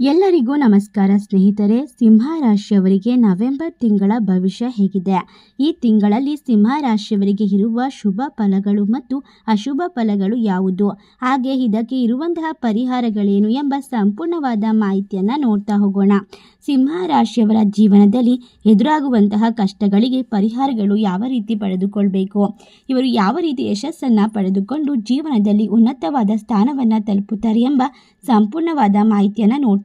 ಎಲ್ಲರಿಗೂ ನಮಸ್ಕಾರ ಸ್ನೇಹಿತರೆ ಸಿಂಹ ರಾಶಿಯವರಿಗೆ ನವೆಂಬರ್ ತಿಂಗಳ ಭವಿಷ್ಯ ಹೇಗಿದೆ. ಈ ತಿಂಗಳಲ್ಲಿ ಸಿಂಹ ರಾಶಿಯವರಿಗೆ ಇರುವ ಶುಭ ಫಲಗಳು ಮತ್ತು ಅಶುಭ ಫಲಗಳು ಯಾವುದು? ಹಾಗೆ ಇದಕ್ಕೆ ಇರುವಂತಹ ಪರಿಹಾರಗಳೇನು ಎಂಬ ಸಂಪೂರ್ಣವಾದ ಮಾಹಿತಿಯನ್ನು ನೋಡ್ತಾ ಹೋಗೋಣ. ಸಿಂಹ ರಾಶಿಯವರ ಜೀವನದಲ್ಲಿ ಎದುರಾಗುವಂತಹ ಕಷ್ಟಗಳಿಗೆ ಪರಿಹಾರಗಳು ಯಾವ ರೀತಿ ಪಡೆದುಕೊಳ್ಬೇಕು? ಇವರು ಯಾವ ರೀತಿ ಯಶಸ್ಸನ್ನು ಪಡೆದುಕೊಂಡು ಜೀವನದಲ್ಲಿ ಉನ್ನತವಾದ ಸ್ಥಾನವನ್ನು ತಲುಪುತ್ತಾರೆ ಎಂಬ ಸಂಪೂರ್ಣವಾದ ಮಾಹಿತಿಯನ್ನು ನೋಡ್ತಾ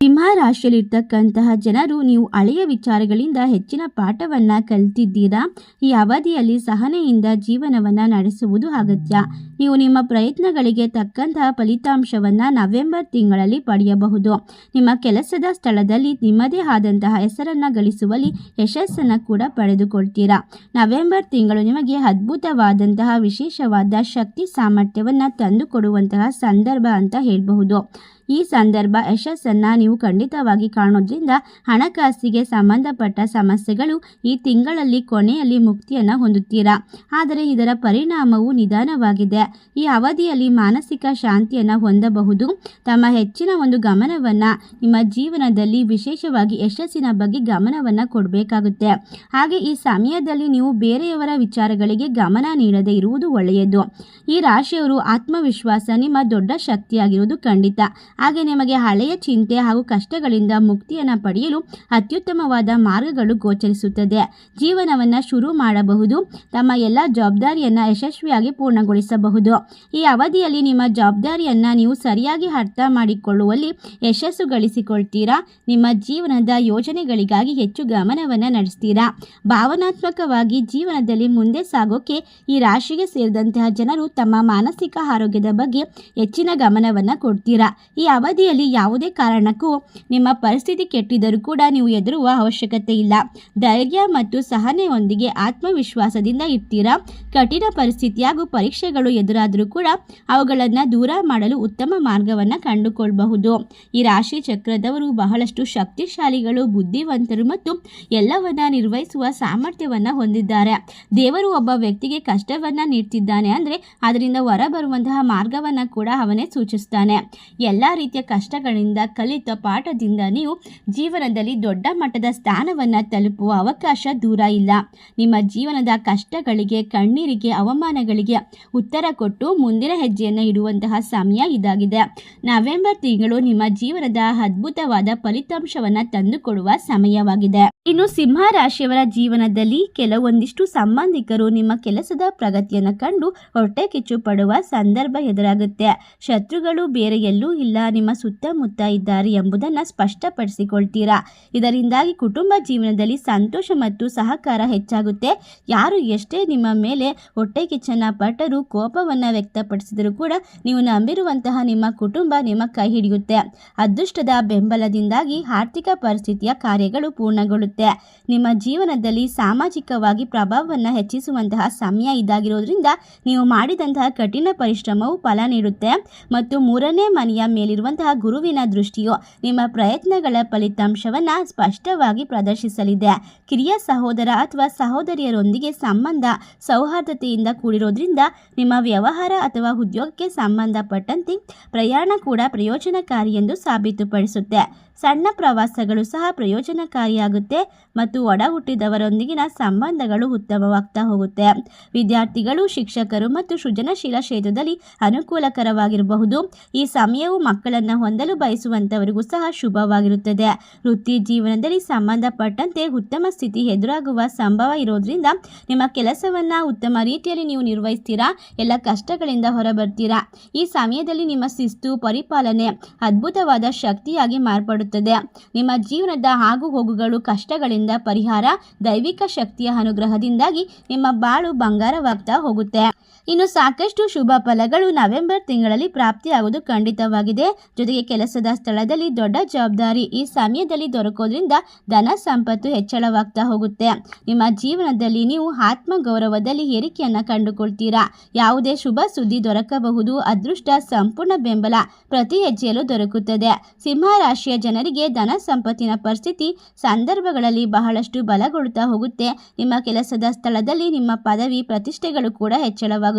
ಸಿಂಹ ರಾಶಿಯಲ್ಲಿರ್ತಕ್ಕಂತಹ ಜನರು ನೀವು ಹಳೆಯ ವಿಚಾರಗಳಿಂದ ಹೆಚ್ಚಿನ ಪಾಠವನ್ನು ಕಲಿತಿದ್ದೀರಾ? ಈ ಅವಧಿಯಲ್ಲಿ ಸಹನೆಯಿಂದ ಜೀವನವನ್ನು ನಡೆಸುವುದು ಅಗತ್ಯ. ನೀವು ನಿಮ್ಮ ಪ್ರಯತ್ನಗಳಿಗೆ ತಕ್ಕಂತಹ ಫಲಿತಾಂಶವನ್ನು ನವೆಂಬರ್ ತಿಂಗಳಲ್ಲಿ ಪಡೆಯಬಹುದು. ನಿಮ್ಮ ಕೆಲಸದ ಸ್ಥಳದಲ್ಲಿ ನಿಮ್ಮದೇ ಆದಂತಹ ಹೆಸರನ್ನು ಗಳಿಸುವಲ್ಲಿ ಯಶಸ್ಸನ್ನು ಕೂಡ ಪಡೆದುಕೊಳ್ತೀರಾ? ನವೆಂಬರ್ ತಿಂಗಳು ನಿಮಗೆ ಅದ್ಭುತವಾದಂತಹ ವಿಶೇಷವಾದ ಶಕ್ತಿ ಸಾಮರ್ಥ್ಯವನ್ನು ತಂದುಕೊಡುವಂತಹ ಸಂದರ್ಭ ಅಂತ ಹೇಳಬಹುದು. ಈ ಸಂದರ್ಭ ಯಶಸ್ಸನ್ನು ನೀವು ಖಂಡಿತವಾಗಿ ಕಾಣೋದ್ರಿಂದ ಹಣಕಾಸಿಗೆ ಸಂಬಂಧಪಟ್ಟ ಸಮಸ್ಯೆಗಳು ಈ ತಿಂಗಳಲ್ಲಿ ಕೊನೆಯಲ್ಲಿ ಮುಕ್ತಿಯನ್ನು ಹೊಂದುತ್ತೀರಾ? ಆದರೆ ಇದರ ಪರಿಣಾಮವು ನಿಧಾನವಾಗಿದೆ. ಈ ಅವಧಿಯಲ್ಲಿ ಮಾನಸಿಕ ಶಾಂತಿಯನ್ನು ಹೊಂದಬಹುದು. ತಮ್ಮ ಹೆಚ್ಚಿನ ಒಂದು ಗಮನವನ್ನು ನಿಮ್ಮ ಜೀವನದಲ್ಲಿ ವಿಶೇಷವಾಗಿ ಯಶಸ್ಸಿನ ಬಗ್ಗೆ ಗಮನವನ್ನು ಕೊಡಬೇಕಾಗುತ್ತೆ. ಹಾಗೆ ಈ ಸಮಯದಲ್ಲಿ ನೀವು ಬೇರೆಯವರ ವಿಚಾರಗಳಿಗೆ ಗಮನ ನೀಡದೇ ಇರುವುದು ಒಳ್ಳೆಯದು. ಈ ರಾಶಿಯವರು ಆತ್ಮವಿಶ್ವಾಸ, ನಿಮ್ಮ ದೊಡ್ಡ ಶಕ್ತಿಯಾಗಿರುವುದು ಖಂಡಿತ. ಹಾಗೆ ನಿಮಗೆ ಹಳೆಯ ಚಿಂತೆ ಹಾಗೂ ಕಷ್ಟಗಳಿಂದ ಮುಕ್ತಿಯನ್ನು ಪಡೆಯಲು ಅತ್ಯುತ್ತಮವಾದ ಮಾರ್ಗಗಳು ಗೋಚರಿಸುತ್ತದೆ. ಜೀವನವನ್ನು ಶುರು ಮಾಡಬಹುದು. ತಮ್ಮ ಎಲ್ಲ ಜವಾಬ್ದಾರಿಯನ್ನು ಯಶಸ್ವಿಯಾಗಿ ಪೂರ್ಣಗೊಳಿಸಬಹುದು. ಈ ಅವಧಿಯಲ್ಲಿ ನಿಮ್ಮ ಜವಾಬ್ದಾರಿಯನ್ನು ನೀವು ಸರಿಯಾಗಿ ಅರ್ಥ ಮಾಡಿಕೊಳ್ಳುವಲ್ಲಿ ಯಶಸ್ಸು ಗಳಿಸಿಕೊಳ್ತೀರಾ? ನಿಮ್ಮ ಜೀವನದ ಯೋಜನೆಗಳಿಗಾಗಿ ಹೆಚ್ಚು ಗಮನವನ್ನು ನಡೆಸ್ತೀರಾ? ಭಾವನಾತ್ಮಕವಾಗಿ ಜೀವನದಲ್ಲಿ ಮುಂದೆ ಸಾಗೋಕೆ ಈ ರಾಶಿಗೆ ಸೇರಿದಂತಹ ಜನರು ತಮ್ಮ ಮಾನಸಿಕ ಆರೋಗ್ಯದ ಬಗ್ಗೆ ಹೆಚ್ಚಿನ ಗಮನವನ್ನು ಕೊಡ್ತೀರಾ? ಈ ಅವಧಿಯಲ್ಲಿ ಯಾವುದೇ ಕಾರಣಕ್ಕೂ ನಿಮ್ಮ ಪರಿಸ್ಥಿತಿ ಕೆಟ್ಟಿದ್ದರೂ ಕೂಡ ನೀವು ಎದುರುವ ಅವಶ್ಯಕತೆ ಇಲ್ಲ. ಧೈರ್ಯ ಮತ್ತು ಸಹನೆಯೊಂದಿಗೆ ಆತ್ಮವಿಶ್ವಾಸದಿಂದ ಇರ್ತೀರಾ? ಕಠಿಣ ಪರಿಸ್ಥಿತಿ ಹಾಗೂ ಪರೀಕ್ಷೆಗಳು ಎದುರಾದರೂ ಕೂಡ ಅವುಗಳನ್ನು ದೂರ ಮಾಡಲು ಉತ್ತಮ ಮಾರ್ಗವನ್ನು ಕಂಡುಕೊಳ್ಳಬಹುದು ಈ ರಾಶಿ ಚಕ್ರದವರು ಬಹಳಷ್ಟು ಶಕ್ತಿಶಾಲಿಗಳು, ಬುದ್ಧಿವಂತರು ಮತ್ತು ಎಲ್ಲವನ್ನ ನಿರ್ವಹಿಸುವ ಸಾಮರ್ಥ್ಯವನ್ನು ಹೊಂದಿದ್ದಾರೆ. ದೇವರು ಒಬ್ಬ ವ್ಯಕ್ತಿಗೆ ಕಷ್ಟವನ್ನು ನೀಡ್ತಿದ್ದಾನೆ ಅಂದರೆ ಅದರಿಂದ ಹೊರಬರುವಂತಹ ಮಾರ್ಗವನ್ನು ಕೂಡ ಅವನೇ ಸೂಚಿಸ್ತಾನೆ. ಎಲ್ಲ ರೀತಿಯ ಕಷ್ಟಗಳಿಂದ ಕಲಿತ ಪಾಠದಿಂದ ನೀವು ಜೀವನದಲ್ಲಿ ದೊಡ್ಡ ಮಟ್ಟದ ಸ್ಥಾನವನ್ನು ತಲುಪುವ ಅವಕಾಶ ದೂರ ಇಲ್ಲ. ನಿಮ್ಮ ಜೀವನದ ಕಷ್ಟಗಳಿಗೆ, ಕಣ್ಣೀರಿಗೆ, ಅವಮಾನಗಳಿಗೆ ಉತ್ತರ ಕೊಟ್ಟು ಮುಂದಿನ ಹೆಜ್ಜೆಯನ್ನು ಇಡುವಂತಹ ಸಮಯ ಇದಾಗಿದೆ. ನವೆಂಬರ್ ತಿಂಗಳು ನಿಮ್ಮ ಜೀವನದ ಅದ್ಭುತವಾದ ಫಲಿತಾಂಶವನ್ನು ತಂದುಕೊಡುವ ಸಮಯವಾಗಿದೆ. ಇನ್ನು ಸಿಂಹ ರಾಶಿಯವರ ಜೀವನದಲ್ಲಿ ಕೆಲವೊಂದಿಷ್ಟು ಸಂಬಂಧಿಕರು ನಿಮ್ಮ ಕೆಲಸದ ಪ್ರಗತಿಯನ್ನು ಕಂಡು ಹೊಟ್ಟೆ ಕಿಚ್ಚು ಪಡುವ ಸಂದರ್ಭ ಎದುರಾಗುತ್ತೆ. ಶತ್ರುಗಳು ಬೇರೆ ಎಲ್ಲೂ ಇಲ್ಲ. ನಿಮ್ಮ ಸುತ್ತಮುತ್ತ ಇದ್ದಾರೆ ಎಂಬುದನ್ನು ಸ್ಪಷ್ಟಪಡಿಸಿಕೊಳ್ತೀರಾ? ಇದರಿಂದಾಗಿ ಕುಟುಂಬ ಜೀವನದಲ್ಲಿ ಸಂತೋಷ ಮತ್ತು ಸಹಕಾರ ಹೆಚ್ಚಾಗುತ್ತೆ. ಯಾರು ಎಷ್ಟೇ ನಿಮ್ಮ ಮೇಲೆ ಹೊಟ್ಟೆ ಕಿಚ್ಚನ ಪಟ್ಟರೂ ಕೋಪವನ್ನು ವ್ಯಕ್ತಪಡಿಸಿದರೂ ಕೂಡ ನೀವು ನಂಬಿರುವಂತಹ ನಿಮ್ಮ ಕುಟುಂಬ ನಿಮ್ಮ ಕೈ ಹಿಡಿಯುತ್ತೆ. ಅದೃಷ್ಟದ ಬೆಂಬಲದಿಂದಾಗಿ ಆರ್ಥಿಕ ಪರಿಸ್ಥಿತಿಯ ಕಾರ್ಯಗಳು ಪೂರ್ಣಗೊಳ್ಳುತ್ತೆ. ನಿಮ್ಮ ಜೀವನದಲ್ಲಿ ಸಾಮಾಜಿಕವಾಗಿ ಪ್ರಭಾವವನ್ನು ಹೆಚ್ಚಿಸುವಂತಹ ಸಮಯ ಇದಾಗಿರೋದ್ರಿಂದ ನೀವು ಮಾಡಿದಂತಹ ಕಠಿಣ ಪರಿಶ್ರಮವು ಫಲ ನೀಡುತ್ತೆ. ಮತ್ತು ಮೂರನೇ ಮನೆಯ ಮೇಲಿರುವಂತಹ ಗುರುವಿನ ದೃಷ್ಟಿಯು ನಿಮ್ಮ ಪ್ರಯತ್ನಗಳ ಫಲಿತಾಂಶವನ್ನು ಸ್ಪಷ್ಟವಾಗಿ ಪ್ರದರ್ಶಿಸಲಿದೆ. ಕಿರಿಯ ಸಹೋದರ ಅಥವಾ ಸಹೋದರಿಯರೊಂದಿಗೆ ಸಂಬಂಧ ಸೌಹಾರ್ದತೆಯಿಂದ ಕೂಡಿರೋದ್ರಿಂದ ನಿಮ್ಮ ವ್ಯವಹಾರ ಅಥವಾ ಉದ್ಯೋಗಕ್ಕೆ ಸಂಬಂಧಪಟ್ಟಂತೆ ಪ್ರಯಾಣ ಕೂಡ ಪ್ರಯೋಜನಕಾರಿ ಎಂದು ಸಾಬೀತುಪಡಿಸುತ್ತೆ. ಸಣ್ಣ ಪ್ರವಾಸಗಳು ಸಹ ಪ್ರಯೋಜನಕಾರಿಯಾಗುತ್ತೆ. ಮತ್ತು ಒಡ ಹುಟ್ಟಿದವರೊಂದಿಗಿನ ಸಂಬಂಧಗಳು ಉತ್ತಮವಾಗ್ತಾ ಹೋಗುತ್ತೆ. ವಿದ್ಯಾರ್ಥಿಗಳು, ಶಿಕ್ಷಕರು ಮತ್ತು ಸೃಜನಶೀಲ ಕ್ಷೇತ್ರದಲ್ಲಿ ಅನುಕೂಲಕರವಾಗಿರಬಹುದು. ಈ ಸಮಯವು ಮಕ್ಕಳನ್ನು ಹೊಂದಲು ಬಯಸುವಂತವರಿಗೂ ಸಹ ಶುಭವಾಗಿರುತ್ತದೆ. ವೃತ್ತಿ ಜೀವನದಲ್ಲಿ ಸಂಬಂಧಪಟ್ಟಂತೆ ಉತ್ತಮ ಸ್ಥಿತಿ ಎದುರಾಗುವ ಸಂಭವ ಇರೋದ್ರಿಂದ ನಿಮ್ಮ ಕೆಲಸವನ್ನ ಉತ್ತಮ ರೀತಿಯಲ್ಲಿ ನೀವು ನಿರ್ವಹಿಸ್ತೀರಾ? ಎಲ್ಲ ಕಷ್ಟಗಳಿಂದ ಹೊರಬರ್ತೀರಾ? ಈ ಸಮಯದಲ್ಲಿ ನಿಮ್ಮ ಶಿಸ್ತು, ಪರಿಪಾಲನೆ ಅದ್ಭುತವಾದ ಶಕ್ತಿಯಾಗಿ ಮಾರ್ಪಡುತ್ತದೆ. ನಿಮ್ಮ ಜೀವನದ ಆಗು ಹೋಗುಗಳು ಕಷ್ಟಗಳಿಂದ ಪರಿಹಾರ ದೈವಿಕ ಶಕ್ತಿಯ ಅನುಗ್ರಹದಿಂದಾಗಿ ನಿಮ್ಮ ಬಾಳು ಬಂಗಾರವಾಗ್ತಾ ಹೋಗುತ್ತೆ. ಇನ್ನು ಸಾಕಷ್ಟು ಶುಭ ಫಲಗಳು ನವೆಂಬರ್ ತಿಂಗಳಲ್ಲಿ ಪ್ರಾಪ್ತಿಯಾಗುವುದು ಖಂಡಿತವಾಗಿದೆ. ಜೊತೆಗೆ ಕೆಲಸದ ಸ್ಥಳದಲ್ಲಿ ದೊಡ್ಡ ಜವಾಬ್ದಾರಿ ಈ ಸಮಯದಲ್ಲಿ ದೊರಕೋದ್ರಿಂದ ಧನ ಸಂಪತ್ತು ಹೆಚ್ಚಳವಾಗ್ತಾ ಹೋಗುತ್ತೆ. ನಿಮ್ಮ ಜೀವನದಲ್ಲಿ ನೀವು ಆತ್ಮಗೌರವದಲ್ಲಿ ಏರಿಕೆಯನ್ನು ಕಂಡುಕೊಳ್ತೀರಾ? ಯಾವುದೇ ಶುಭ ಸುದ್ದಿ ದೊರಕಬಹುದು. ಅದೃಷ್ಟ ಸಂಪೂರ್ಣ ಬೆಂಬಲ ಪ್ರತಿ ಹೆಜ್ಜೆಯಲ್ಲೂ ದೊರಕುತ್ತದೆ. ಸಿಂಹ ರಾಶಿಯ ಜನರಿಗೆ ಧನ ಸಂಪತ್ತಿನ ಪರಿಸ್ಥಿತಿ ಸಂದರ್ಭಗಳಲ್ಲಿ ಬಹಳಷ್ಟು ಬಲಗೊಳ್ಳುತ್ತಾ ಹೋಗುತ್ತೆ. ನಿಮ್ಮ ಕೆಲಸದ ಸ್ಥಳದಲ್ಲಿ ನಿಮ್ಮ ಪದವಿ, ಪ್ರತಿಷ್ಠೆಗಳು ಕೂಡ ಹೆಚ್ಚಳವಾಗುತ್ತೆ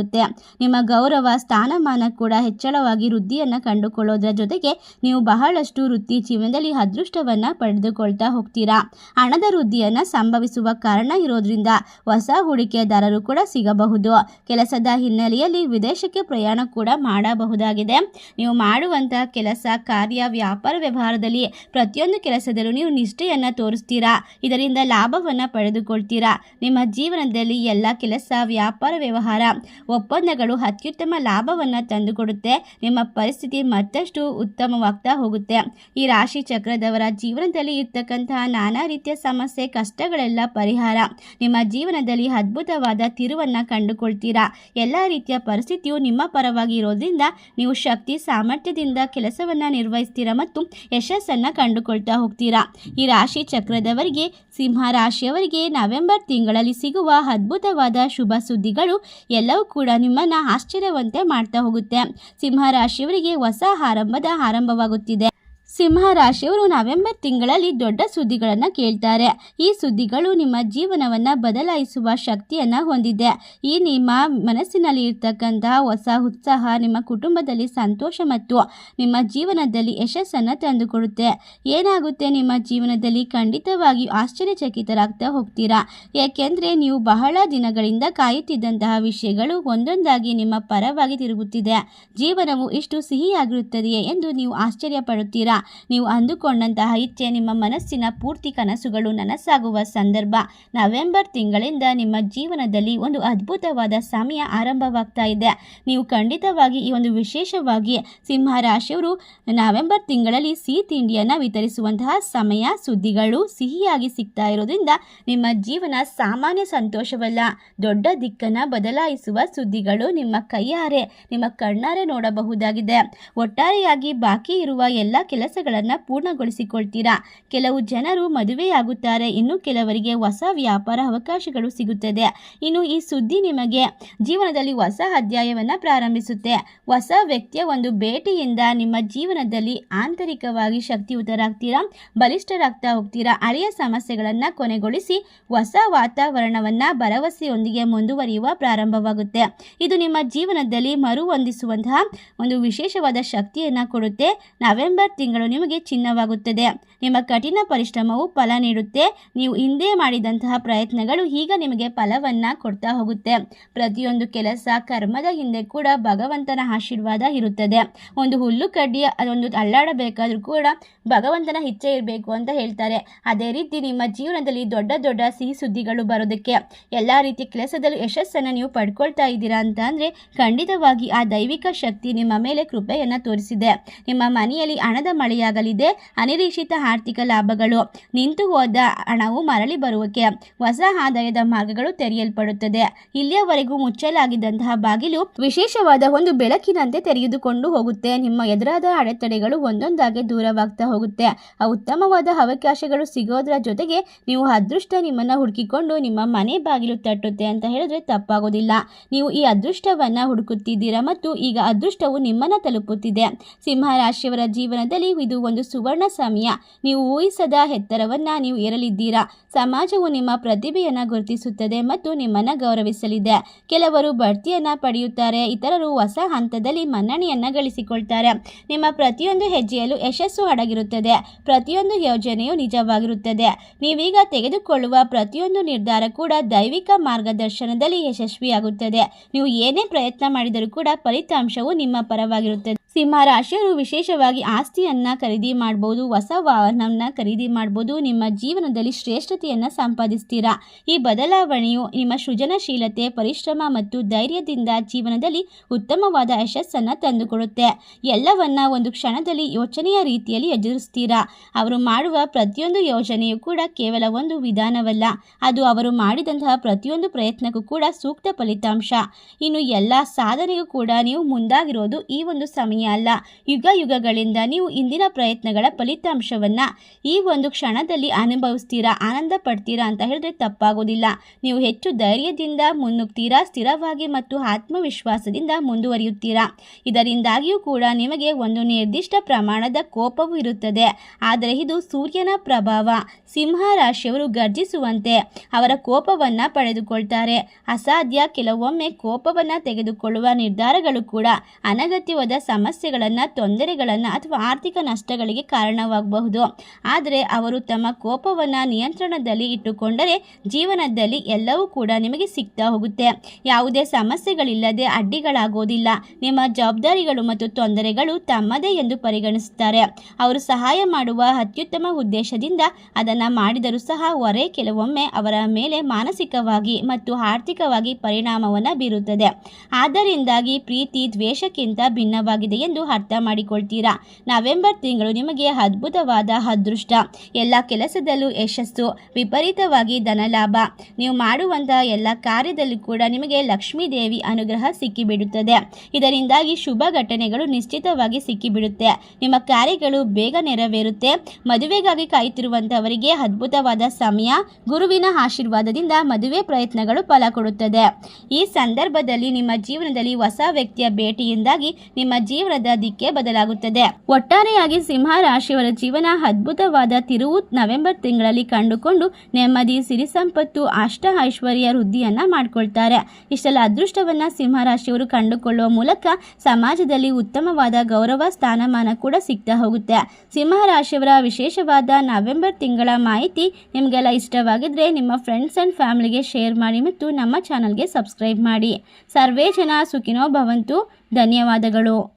ನಿಮ್ಮ ಗೌರವ, ಸ್ಥಾನಮಾನ ಕೂಡ ಹೆಚ್ಚಳವಾಗಿ ವೃದ್ಧಿಯನ್ನು ಕಂಡುಕೊಳ್ಳೋದ್ರ ಜೊತೆಗೆ ನೀವು ಬಹಳಷ್ಟು ವೃತ್ತಿ ಜೀವನದಲ್ಲಿ ಅದೃಷ್ಟವನ್ನು ಪಡೆದುಕೊಳ್ತಾ ಹೋಗ್ತೀರಾ? ಹಣದ ವೃದ್ಧಿಯನ್ನು ಸಂಭವಿಸುವ ಕಾರಣ ಇರೋದ್ರಿಂದ ಹೊಸ ಹೂಡಿಕೆದಾರರು ಕೂಡ ಸಿಗಬಹುದು. ಕೆಲಸದ ಹಿನ್ನೆಲೆಯಲ್ಲಿ ವಿದೇಶಕ್ಕೆ ಪ್ರಯಾಣ ಕೂಡ ಮಾಡಬಹುದಾಗಿದೆ. ನೀವು ಮಾಡುವಂತಹ ಕೆಲಸ, ಕಾರ್ಯ, ವ್ಯಾಪಾರ ವ್ಯವಹಾರದಲ್ಲಿ ಪ್ರತಿಯೊಂದು ಕೆಲಸದಲ್ಲೂ ನೀವು ನಿಷ್ಠೆಯನ್ನು ತೋರಿಸ್ತೀರಾ? ಇದರಿಂದ ಲಾಭವನ್ನು ಪಡೆದುಕೊಳ್ತೀರಾ? ನಿಮ್ಮ ಜೀವನದಲ್ಲಿ ಎಲ್ಲ ಕೆಲಸ, ವ್ಯಾಪಾರ ವ್ಯವಹಾರ ಒಪ್ಪಂದಗಳು ಅತ್ಯುತ್ತಮ ಲಾಭವನ್ನು ತಂದುಕೊಡುತ್ತೆ. ನಿಮ್ಮ ಪರಿಸ್ಥಿತಿ ಮತ್ತಷ್ಟು ಉತ್ತಮವಾಗ್ತಾ ಹೋಗುತ್ತೆ. ಈ ರಾಶಿ ಚಕ್ರದವರ ಜೀವನದಲ್ಲಿ ಇರ್ತಕ್ಕಂತಹ ನಾನಾ ರೀತಿಯ ಸಮಸ್ಯೆ, ಕಷ್ಟಗಳೆಲ್ಲ ಪರಿಹಾರ. ನಿಮ್ಮ ಜೀವನದಲ್ಲಿ ಅದ್ಭುತವಾದ ತಿರುವನ್ನು ಕಂಡುಕೊಳ್ತೀರಾ. ಎಲ್ಲ ರೀತಿಯ ಪರಿಸ್ಥಿತಿಯು ನಿಮ್ಮ ಪರವಾಗಿ ಇರೋದ್ರಿಂದ ನೀವು ಶಕ್ತಿ, ಸಾಮರ್ಥ್ಯದಿಂದ ಕೆಲಸವನ್ನು ನಿರ್ವಹಿಸ್ತೀರಾ ಮತ್ತು ಯಶಸ್ಸನ್ನು ಕಂಡುಕೊಳ್ತಾ ಹೋಗ್ತೀರಾ. ಈ ರಾಶಿ ಚಕ್ರದವರಿಗೆ, ಸಿಂಹ ರಾಶಿಯವರಿಗೆ ನವೆಂಬರ್ ತಿಂಗಳಲ್ಲಿ ಸಿಗುವ ಅದ್ಭುತವಾದ ಶುಭ ಸುದ್ದಿಗಳು ಎಲ್ಲವೂ ಕೂಡ ನಿಮ್ಮನ್ನ ಆಶ್ಚರ್ಯವಂತೆ ಮಾಡ್ತಾ ಹೋಗುತ್ತೆ. ಸಿಂಹ ರಾಶಿಯವರಿಗೆ ಹೊಸ ಆರಂಭದ ಆರಂಭವಾಗುತ್ತಿದೆ. ಸಿಂಹ ರಾಶಿಯವರು ನವೆಂಬರ್ ತಿಂಗಳಲ್ಲಿ ದೊಡ್ಡ ಸುದ್ದಿಗಳನ್ನು ಕೇಳ್ತಾರೆ. ಈ ಸುದ್ದಿಗಳು ನಿಮ್ಮ ಜೀವನವನ್ನು ಬದಲಾಯಿಸುವ ಶಕ್ತಿಯನ್ನು ಹೊಂದಿದೆ. ಈ ನಿಮ್ಮ ಮನಸ್ಸಿನಲ್ಲಿ ಇರ್ತಕ್ಕಂತಹ ಹೊಸ ಉತ್ಸಾಹ ನಿಮ್ಮ ಕುಟುಂಬದಲ್ಲಿ ಸಂತೋಷ ಮತ್ತು ನಿಮ್ಮ ಜೀವನದಲ್ಲಿ ಯಶಸ್ಸನ್ನು ತಂದುಕೊಡುತ್ತೆ. ಏನಾಗುತ್ತೆ? ನಿಮ್ಮ ಜೀವನದಲ್ಲಿ ಖಂಡಿತವಾಗಿ ಆಶ್ಚರ್ಯಚಕಿತರಾಗ್ತಾ ಹೋಗ್ತೀರಾ? ಏಕೆಂದರೆ ನೀವು ಬಹಳ ದಿನಗಳಿಂದ ಕಾಯುತ್ತಿದ್ದಂತಹ ವಿಷಯಗಳು ಒಂದೊಂದಾಗಿ ನಿಮ್ಮ ಪರವಾಗಿ ತಿರುಗುತ್ತಿದೆ. ಜೀವನವು ಇಷ್ಟು ಸಿಹಿಯಾಗಿರುತ್ತದೆಯೇ ಎಂದು ನೀವು ಆಶ್ಚರ್ಯ ಪಡುತ್ತೀರಾ ನೀವು ಅಂದುಕೊಂಡಂತಹ ಇಚ್ಛೆ, ನಿಮ್ಮ ಮನಸ್ಸಿನ ಪೂರ್ತಿ ಕನಸುಗಳು ನನಸಾಗುವ ಸಂದರ್ಭ. ನವೆಂಬರ್ ತಿಂಗಳಿಂದ ನಿಮ್ಮ ಜೀವನದಲ್ಲಿ ಒಂದು ಅದ್ಭುತವಾದ ಸಮಯ ಆರಂಭವಾಗ್ತಾ ಇದೆ. ನೀವು ಖಂಡಿತವಾಗಿ ಈ ಒಂದು ವಿಶೇಷವಾಗಿ ಸಿಂಹ ರಾಶಿಯವರು ನವೆಂಬರ್ ತಿಂಗಳಲ್ಲಿ ಸಿಹಿ ತಿಂಡಿಯನ್ನು ವಿತರಿಸುವಂತಹ ಸಮಯ, ಸುದ್ದಿಗಳು ಸಿಹಿಯಾಗಿ ಸಿಗ್ತಾ ಇರೋದ್ರಿಂದ ನಿಮ್ಮ ಜೀವನ ಸಾಮಾನ್ಯ ಸಂತೋಷವಲ್ಲ. ದೊಡ್ಡ ದಿಕ್ಕನ್ನು ಬದಲಾಯಿಸುವ ಸುದ್ದಿಗಳು ನಿಮ್ಮ ಕೈಯಾರೆ, ನಿಮ್ಮ ಕಣ್ಣಾರೆ ನೋಡಬಹುದಾಗಿದೆ. ಒಟ್ಟಾರೆಯಾಗಿ ಬಾಕಿ ಇರುವ ಎಲ್ಲ ಕೆಲಸಗಳನ್ನು ಪೂರ್ಣಗೊಳಿಸಿಕೊಳ್ತೀರಾ? ಕೆಲವು ಜನರು ಮದುವೆಯಾಗುತ್ತಾರೆ. ಇನ್ನು ಕೆಲವರಿಗೆ ಹೊಸ ವ್ಯಾಪಾರ ಅವಕಾಶಗಳು ಸಿಗುತ್ತದೆ. ಇನ್ನು ಈ ಸುದ್ದಿ ನಿಮಗೆ ಜೀವನದಲ್ಲಿ ಹೊಸ ಅಧ್ಯಾಯವನ್ನು ಪ್ರಾರಂಭಿಸುತ್ತೆ. ಹೊಸ ವ್ಯಕ್ತಿಯ ಒಂದು ಭೇಟಿಯಿಂದ ನಿಮ್ಮ ಜೀವನದಲ್ಲಿ ಆಂತರಿಕವಾಗಿ ಶಕ್ತಿಯುತರಾಗ್ತೀರಾ? ಬಲಿಷ್ಠರಾಗ್ತಾ ಹೋಗ್ತೀರಾ? ಹಳೆಯ ಸಮಸ್ಯೆಗಳನ್ನು ಕೊನೆಗೊಳಿಸಿ ಹೊಸ ವಾತಾವರಣವನ್ನು ಭರವಸೆಯೊಂದಿಗೆ ಮುಂದುವರಿಯುವ ಪ್ರಾರಂಭವಾಗುತ್ತೆ. ಇದು ನಿಮ್ಮ ಜೀವನದಲ್ಲಿ ಮರುಹೊಂದಿಸುವಂತಹ ಒಂದು ವಿಶೇಷವಾದ ಶಕ್ತಿಯನ್ನು ಕೊಡುತ್ತೆ. ನವೆಂಬರ್ ತಿಂಗಳು ನಿಮಗೆ ಚಿನ್ನವಾಗುತ್ತದೆ. ನಿಮ್ಮ ಕಠಿಣ ಪರಿಶ್ರಮವು ಫಲ ನೀಡುತ್ತೆ. ನೀವು ಹಿಂದೆ ಮಾಡಿದಂತಹ ಪ್ರಯತ್ನಗಳು ಈಗ ನಿಮಗೆ ಫಲವನ್ನ ಕೊಡ್ತಾ ಹೋಗುತ್ತೆ. ಪ್ರತಿಯೊಂದು ಕೆಲಸ ಕರ್ಮದ ಹಿಂದೆ ಕೂಡ ಭಗವಂತನ ಆಶೀರ್ವಾದ ಇರುತ್ತದೆ. ಒಂದು ಹುಲ್ಲು ಕಡ್ಡಿಯ ಅದೊಂದು ಅಲ್ಲಾಡಬೇಕಾದ್ರೂ ಕೂಡ ಭಗವಂತನ ಇಚ್ಛೆ ಇರಬೇಕು ಅಂತ ಹೇಳ್ತಾರೆ. ಅದೇ ರೀತಿ ನಿಮ್ಮ ಜೀವನದಲ್ಲಿ ದೊಡ್ಡ ದೊಡ್ಡ ಸಿಹಿ ಸುದ್ದಿಗಳು ಬರೋದಕ್ಕೆ ಎಲ್ಲ ರೀತಿಯ ಕೆಲಸದಲ್ಲೂ ಯಶಸ್ಸನ್ನು ನೀವು ಪಡ್ಕೊಳ್ತಾ ಇದ್ದೀರಾ ಅಂತ ಅಂದರೆ ಖಂಡಿತವಾಗಿ ಆ ದೈವಿಕ ಶಕ್ತಿ ನಿಮ್ಮ ಮೇಲೆ ಕೃಪೆಯನ್ನು ತೋರಿಸಿದೆ. ನಿಮ್ಮ ಮನೆಯಲ್ಲಿ ಹಣದ ಮಳೆಯಾಗಲಿದೆ. ಅನಿರೀಕ್ಷಿತ ಆರ್ಥಿಕ ಲಾಭಗಳು. ನಿಂತು ಹೋದ ಹಣವು ಮರಳಿ ಬರುವಕ್ಕೆ ಹೊಸ ಆದಾಯದ ಮಾರ್ಗಗಳು ತೆರೆಯಲ್ಪಡುತ್ತದೆ. ಇಲ್ಲಿಯವರೆಗೂ ಮುಚ್ಚಲಾಗಿದ್ದಂತಹ ಬಾಗಿಲು ವಿಶೇಷವಾದ ಒಂದು ಬೆಳಕಿನಂತೆ ತೆರೆದುಕೊಂಡು ಹೋಗುತ್ತೆ. ನಿಮ್ಮ ಎದುರಾದ ಅಡೆತಡೆಗಳು ಒಂದೊಂದಾಗಿ ದೂರವಾಗ್ತಾ ಹೋಗುತ್ತೆ. ಉತ್ತಮವಾದ ಅವಕಾಶಗಳು ಸಿಗೋದ್ರ ಜೊತೆಗೆ ನೀವು ಅದೃಷ್ಟ ನಿಮ್ಮನ್ನ ಹುಡುಕಿಕೊಂಡು ನಿಮ್ಮ ಮನೆ ಬಾಗಿಲು ತಟ್ಟುತ್ತೆ ಅಂತ ಹೇಳಿದ್ರೆ ತಪ್ಪಾಗೋದಿಲ್ಲ. ನೀವು ಈ ಅದೃಷ್ಟವನ್ನ ಹುಡುಕುತ್ತಿದ್ದೀರಾ ಮತ್ತು ಈಗ ಅದೃಷ್ಟವು ನಿಮ್ಮನ್ನ ತಲುಪುತ್ತಿದೆ. ಸಿಂಹ ರಾಶಿಯವರ ಜೀವನದಲ್ಲಿ ಇದು ಒಂದು ಸುವರ್ಣ ಸಮಯ ನೀವು ಊಹಿಸದ ಎತ್ತರವನ್ನ ನೀವು ಏರಲಿದ್ದೀರಾ? ಸಮಾಜವು ನಿಮ್ಮ ಪ್ರತಿಭೆಯನ್ನ ಗುರುತಿಸುತ್ತದೆ ಮತ್ತು ನಿಮ್ಮನ್ನ ಗೌರವಿಸಲಿದೆ. ಕೆಲವರು ಬಡ್ತಿಯನ್ನ ಪಡೆಯುತ್ತಾರೆ, ಇತರರು ಹೊಸ ಹಂತದಲ್ಲಿ ಮನ್ನಣೆಯನ್ನ ಗಳಿಸಿಕೊಳ್ತಾರೆ. ನಿಮ್ಮ ಪ್ರತಿಯೊಂದು ಹೆಜ್ಜೆಯಲ್ಲೂ ಯಶಸ್ಸು ಅಡಗಿರುತ್ತದೆ, ಪ್ರತಿಯೊಂದು ಯೋಜನೆಯು ನಿಜವಾಗಿರುತ್ತದೆ. ನೀವೀಗ ತೆಗೆದುಕೊಳ್ಳುವ ಪ್ರತಿಯೊಂದು ನಿರ್ಧಾರ ಕೂಡ ದೈವಿಕ ಮಾರ್ಗದರ್ಶನದಲ್ಲಿ ಯಶಸ್ವಿಯಾಗುತ್ತದೆ. ನೀವು ಏನೇ ಪ್ರಯತ್ನ ಮಾಡಿದರೂ ಕೂಡ ಫಲಿತಾಂಶವು ನಿಮ್ಮ ಪರವಾಗಿರುತ್ತದೆ. ಸಿಂಹ ರಾಶಿಯರು ವಿಶೇಷವಾಗಿ ಆಸ್ತಿಯನ್ನ ಖರೀದಿ ಮಾಡ್ಬೋದು, ಹೊಸ ವಾಹನವನ್ನು ಖರೀದಿ ಮಾಡ್ಬೋದು, ನಿಮ್ಮ ಜೀವನದಲ್ಲಿ ಶ್ರೇಷ್ಠತೆಯನ್ನು ಸಂಪಾದಿಸ್ತೀರಾ? ಈ ಬದಲಾವಣೆಯು ನಿಮ್ಮ ಸೃಜನಶೀಲತೆ, ಪರಿಶ್ರಮ ಮತ್ತು ಧೈರ್ಯದಿಂದ ಜೀವನದಲ್ಲಿ ಉತ್ತಮವಾದ ಯಶಸ್ಸನ್ನು ತಂದುಕೊಡುತ್ತೆ. ಎಲ್ಲವನ್ನ ಒಂದು ಕ್ಷಣದಲ್ಲಿ ಯೋಚನೆಯ ರೀತಿಯಲ್ಲಿ ಎದುರಿಸ್ತೀರಾ? ಅವರು ಮಾಡುವ ಪ್ರತಿಯೊಂದು ಯೋಜನೆಯು ಕೂಡ ಕೇವಲ ಒಂದು ವಿಧಾನವಲ್ಲ. ಅದು ಅವರು ಮಾಡಿದಂತಹ ಪ್ರತಿಯೊಂದು ಪ್ರಯತ್ನಕ್ಕೂ ಕೂಡ ಸೂಕ್ತ ಫಲಿತಾಂಶ. ಇನ್ನು ಎಲ್ಲ ಸಾಧನೆಗೂ ಕೂಡ ನೀವು ಮುಂದಾಗಿರೋದು ಈ ಒಂದು ಸಮಯ ಅಲ್ಲ. ಯುಗ ಯುಗಗಳಿಂದ ನೀವು ಇಂದಿನ ಪ್ರಯತ್ನಗಳ ಫಲಿತಾಂಶವನ್ನು ಈ ಒಂದು ಕ್ಷಣದಲ್ಲಿ ಅನುಭವಿಸ್ತೀರಾ, ಆನಂದ ಪಡ್ತೀರಾ ಅಂತ ಹೇಳಿದ್ರೆ ತಪ್ಪಾಗೋದಿಲ್ಲ. ನೀವು ಹೆಚ್ಚು ಧೈರ್ಯದಿಂದ ಮುನ್ನುಗ್ತೀರಾ, ಸ್ಥಿರವಾಗಿ ಮತ್ತು ಆತ್ಮವಿಶ್ವಾಸದಿಂದ ಮುಂದುವರಿಯುತ್ತೀರಾ. ಇದರಿಂದಾಗಿಯೂ ಕೂಡ ನಿಮಗೆ ಒಂದು ನಿರ್ದಿಷ್ಟ ಪ್ರಮಾಣದ ಕೋಪವೂ ಇರುತ್ತದೆ. ಆದರೆ ಇದು ಸೂರ್ಯನ ಪ್ರಭಾವ. ಸಿಂಹ ರಾಶಿಯವರು ಗರ್ಜಿಸುವಂತೆ ಅವರ ಕೋಪವನ್ನು ಪಡೆದುಕೊಳ್ತಾರೆ. ಅಸಾಧ್ಯ ಕೆಲವೊಮ್ಮೆ ಕೋಪವನ್ನು ತೆಗೆದುಕೊಳ್ಳುವ ನಿರ್ಧಾರಗಳು ಕೂಡ ಅನಗತ್ಯವಾದ ಸಮಸ್ಯೆಗಳನ್ನು, ತೊಂದರೆಗಳನ್ನು ಅಥವಾ ಆರ್ಥಿಕ ನಷ್ಟಗಳಿಗೆ ಕಾರಣವಾಗಬಹುದು. ಆದರೆ ಅವರು ತಮ್ಮ ಕೋಪವನ್ನು ನಿಯಂತ್ರಣದಲ್ಲಿ ಇಟ್ಟುಕೊಂಡರೆ ಜೀವನದಲ್ಲಿ ಎಲ್ಲವೂ ಕೂಡ ನಿಮಗೆ ಸಿಗ್ತಾ ಹೋಗುತ್ತೆ. ಯಾವುದೇ ಸಮಸ್ಯೆಗಳಿಲ್ಲದೆ ಅಡ್ಡಿಗಳಾಗೋದಿಲ್ಲ. ನಿಮ್ಮ ಜವಾಬ್ದಾರಿಗಳು ಮತ್ತು ತೊಂದರೆಗಳು ತಮ್ಮದೇ ಎಂದು ಪರಿಗಣಿಸುತ್ತಾರೆ. ಅವರು ಸಹಾಯ ಮಾಡುವ ಅತ್ಯುತ್ತಮ ಉದ್ದೇಶದಿಂದ ಅದನ್ನು ಮಾಡಿದರೂ ಸಹ ಹೊರೆ ಕೆಲವೊಮ್ಮೆ ಅವರ ಮೇಲೆ ಮಾನಸಿಕವಾಗಿ ಮತ್ತು ಆರ್ಥಿಕವಾಗಿ ಪರಿಣಾಮವನ್ನು ಬೀರುತ್ತದೆ. ಆದ್ದರಿಂದಾಗಿ ಪ್ರೀತಿ ದ್ವೇಷಕ್ಕಿಂತ ಭಿನ್ನವಾಗಿದೆ ಎಂದು ಅರ್ಥ ಮಾಡಿಕೊಳ್ತೀರಾ? ನವೆಂಬರ್ ತಿಂಗಳು ನಿಮಗೆ ಅದ್ಭುತವಾದ ಅದೃಷ್ಟ. ಎಲ್ಲ ಕೆಲಸದಲ್ಲೂ ಯಶಸ್ಸು, ವಿಪರೀತವಾಗಿ ಧನಲಾಭ ನೀವು ಮಾಡುವಂತಹ ಎಲ್ಲ ಕಾರ್ಯದಲ್ಲೂ ಕೂಡ ನಿಮಗೆ ಲಕ್ಷ್ಮೀ ದೇವಿ ಅನುಗ್ರಹ ಸಿಕ್ಕಿಬಿಡುತ್ತದೆ. ಇದರಿಂದಾಗಿ ಶುಭ ಘಟನೆಗಳು ನಿಶ್ಚಿತವಾಗಿ ಸಿಕ್ಕಿಬಿಡುತ್ತೆ. ನಿಮ್ಮ ಕಾರ್ಯಗಳು ಬೇಗ ನೆರವೇರುತ್ತೆ. ಮದುವೆಗಾಗಿ ಕಾಯುತ್ತಿರುವಂತಹವರಿಗೆ ಅದ್ಭುತವಾದ ಸಮಯ, ಗುರುವಿನ ಆಶೀರ್ವಾದದಿಂದ ಮದುವೆ ಪ್ರಯತ್ನಗಳು ಫಲ ಕೊಡುತ್ತದೆ. ಈ ಸಂದರ್ಭದಲ್ಲಿ ನಿಮ್ಮ ಜೀವನದಲ್ಲಿ ಹೊಸ ವ್ಯಕ್ತಿಯ ಭೇಟಿಯಿಂದಾಗಿ ನಿಮ್ಮ ಜೀವನದ ದಿಕ್ಕೆ ಬದಲಾಗುತ್ತದೆ. ಒಟ್ಟಾರೆಯಾಗಿ ಸಿಂಹ ರಾಶಿಯವರ ಜೀವನ ಅದ್ಭುತವಾದ ತಿರುವು ನವೆಂಬರ್ ತಿಂಗಳಲ್ಲಿ ಕಂಡುಕೊಂಡು ನೆಮ್ಮದಿ, ಸಿರಿ ಸಂಪತ್ತು, ಅಷ್ಟ ಐಶ್ವರ್ಯ ವೃದ್ಧಿಯನ್ನ ಮಾಡ್ಕೊಳ್ತಾರೆ. ಇಷ್ಟೆಲ್ಲ ಅದೃಷ್ಟವನ್ನ ಸಿಂಹ ರಾಶಿಯವರು ಕಂಡುಕೊಳ್ಳುವ ಮೂಲಕ ಸಮಾಜದಲ್ಲಿ ಉತ್ತಮವಾದ ಗೌರವ, ಸ್ಥಾನಮಾನ ಕೂಡ ಸಿಗ್ತಾ ಹೋಗುತ್ತೆ. ಸಿಂಹ ರಾಶಿಯವರ ವಿಶೇಷವಾದ ನವೆಂಬರ್ ತಿಂಗಳ ಮಾಹಿತಿ ನಿಮಗೆಲ್ಲ ಇಷ್ಟವಾಗಿದ್ರೆ ನಿಮ್ಮ ಫ್ರೆಂಡ್ಸ್ ಅಂಡ್ ಫ್ಯಾಮಿಲಿಗೆ ಶೇರ್ ಮಾಡಿ ಮತ್ತು ನಮ್ಮ ಚಾನಲ್ಗೆ ಸಬ್ಸ್ಕ್ರೈಬ್ ಮಾಡಿ. ಸರ್ವೇ ಜನ ಸುಖಿನೋ ಭವಂತು. ಧನ್ಯವಾದಗಳು.